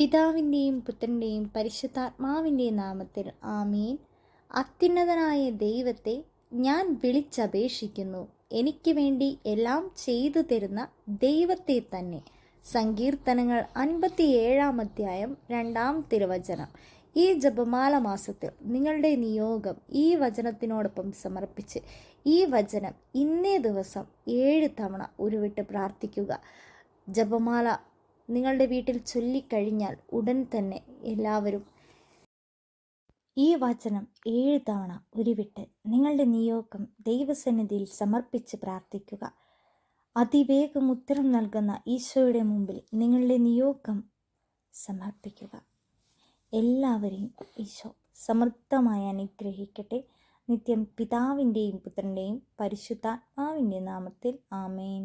പിതാവിന്റെയും പുത്രന്റെയും പരിശുദ്ധാത്മാവിന്റെയും നാമത്തിൽ ആമീൻ. അത്യുന്നതനായ ദൈവത്തെ ഞാൻ വിളിച്ചപേക്ഷിക്കുന്നു. എനിക്ക് വേണ്ടി എല്ലാം ചെയ്തു തരുന്ന ദൈവത്തെ തന്നെ. സങ്കീർത്തനങ്ങൾ അൻപത്തിയേഴാം അധ്യായം രണ്ടാം തിരുവചനം. ഈ ജപമാല മാസത്തിൽ നിങ്ങളുടെ നിയോഗം ഈ വചനത്തിനോടൊപ്പം സമർപ്പിച്ച് ഈ വചനം ഇന്നേ ദിവസം ഏഴ് തവണ ഉരുവിട്ട് പ്രാർത്ഥിക്കുക. ജപമാല നിങ്ങളുടെ വീട്ടിൽ ചൊല്ലിക്കഴിഞ്ഞാൽ ഉടൻ തന്നെ എല്ലാവരും ഈ വചനം ഏഴ് തവണ ഉരുവിട്ട് നിങ്ങളുടെ നിയോഗം ദൈവസന്നിധിയിൽ സമർപ്പിച്ച് പ്രാർത്ഥിക്കുക. അതിവേഗം ഉത്തരം നൽകുന്ന ഈശോയുടെ മുമ്പിൽ നിങ്ങളുടെ നിയോഗം സമർപ്പിക്കുക. എല്ലാവരെയും ഈശോ സമൃദ്ധമായി അനുഗ്രഹിക്കട്ടെ. നിത്യം പിതാവിന്റെയും പുത്രന്റെയും പരിശുദ്ധാത്മാവിന്റെ നാമത്തിൽ ആമേൻ.